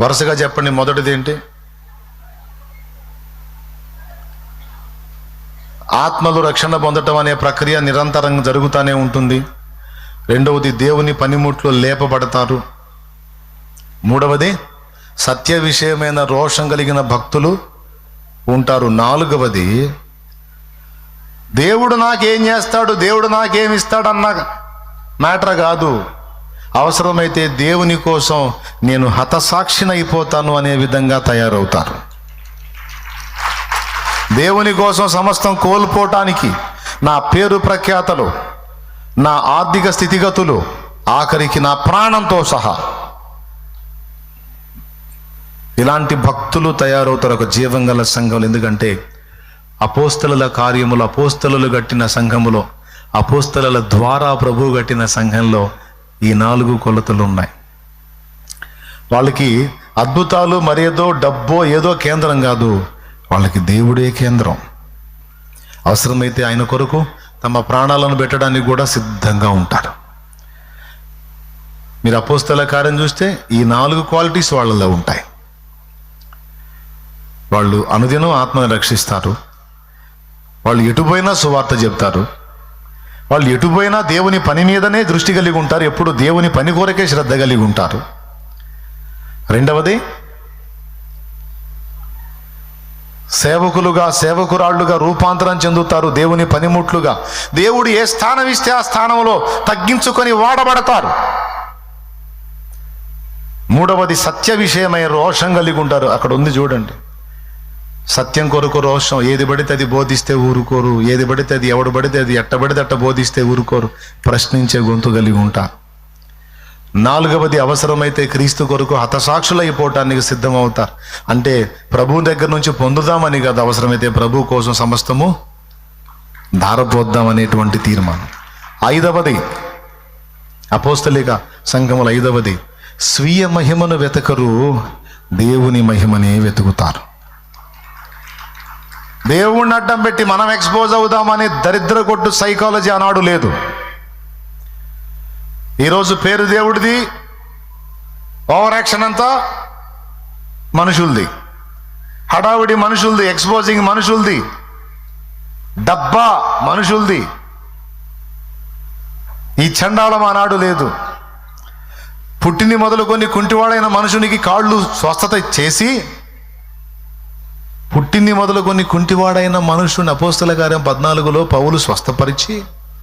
వరుసగా చెప్పండి మొదటిది ఏంటి? ఆత్మలు రక్షణ పొందటం అనే ప్రక్రియ నిరంతరం జరుగుతూనే ఉంటుంది. రెండవది దేవుని పనిముట్లు లేపబడతారు. మూడవది సత్య విషయమైన రోషం కలిగిన భక్తులు ఉంటారు. నాలుగవది దేవుడు నాకేం చేస్తాడు దేవుడు నాకేమిస్తాడన్న మ్యాటర్ కాదు. అవసరమైతే దేవుని కోసం నేను హతసాక్షినైపోతాను అనే విధంగా తయారవుతారు. దేవుని కోసం సమస్తం కోల్పోవటానికి నా పేరు ప్రఖ్యాతలు నా ఆర్థిక స్థితిగతులు ఆఖరికి నా ప్రాణంతో సహా ఇలాంటి భక్తులు తయారవుతారు ఒక జీవం గల సంఘం ఎందుకంటే అపోస్తల కార్యములు అపోస్తలు కట్టిన సంఘములో అపోస్తల ద్వారా ప్రభు కట్టిన సంఘంలో ఈ నాలుగు కొలతలు ఉన్నాయి. వాళ్ళకి అద్భుతాలు మరేదో డబ్బో ఏదో కేంద్రం కాదు. వాళ్ళకి దేవుడే కేంద్రం. అవసరమైతే ఆయన కొరకు తమ ప్రాణాలను పెట్టడానికి కూడా సిద్ధంగా ఉంటారు. మీరు అపోస్తల కార్యం చూస్తే ఈ నాలుగు క్వాలిటీస్ వాళ్ళలో ఉంటాయి. వాళ్ళు అనుదినం ఆత్మను రక్షిస్తారు. వాళ్ళు ఎటుపోయినా సువార్త చెప్తారు. వాళ్ళు ఎటుపోయినా దేవుని పని మీదనే దృష్టి కలిగి ఉంటారు. ఎప్పుడు దేవుని పని కోరకే శ్రద్ధ కలిగి ఉంటారు. రెండవది సేవకులుగా సేవకురాళ్ళుగా రూపాంతరం చెందుతారు. దేవుని పనిముట్లుగా. దేవుడు ఏ స్థానం ఇస్తే ఆ స్థానంలో తగ్గించుకొని వాడబడతారు. మూడవది సత్య విషయమై రోషం కలిగి ఉంటారు. అక్కడ ఉంది చూడండి. సత్యం కొరకు రోషం. ఏది పడితే అది బోధిస్తే ఊరుకోరు. ఏది పడితే అది ఎవడు పడితే అది ఎట్ట పడితే అట్ట బోధిస్తే ఊరుకోరు. ప్రశ్నించే గొంతు కలిగి ఉంటారు నాలుగవది అవసరమైతే క్రీస్తు కొరకు హతసాక్షులైపోవటానికి సిద్ధమవుతారు అంటే ప్రభు దగ్గర నుంచి పొందుదామని కాదు అవసరమైతే ప్రభు కోసం సమస్తము ధారపోద్దాం అనేటువంటి తీర్మానం. ఐదవది అపోస్తలిక సంఘముల ఐదవది స్వీయ మహిమను వెతకరు దేవుని మహిమనే వెతుకుతారు. దేవుణ్ణి అడ్డం పెట్టి మనం ఎక్స్పోజ్ అవుదామని దరిద్ర కొట్టు సైకాలజీ అనాడు లేదు. ఈరోజు పేరు దేవుడిది ఓవర్ యాక్షన్ అంతా మనుషులది. హడావిడి మనుషులది ఎక్స్పోజింగ్ మనుషులది డబ్బా మనుషులది. ఈ చండాలం ఆనాడు లేదు. పుట్టింది మొదలుకొని కుంటివాడైన మనుషునికి కాళ్ళు స్వస్థత చేసి పుట్టింది మొదలుకొని కుంటివాడైన మనుషుని అపోస్తల కార్యం పద్నాలుగులో పౌలు స్వస్థపరిచి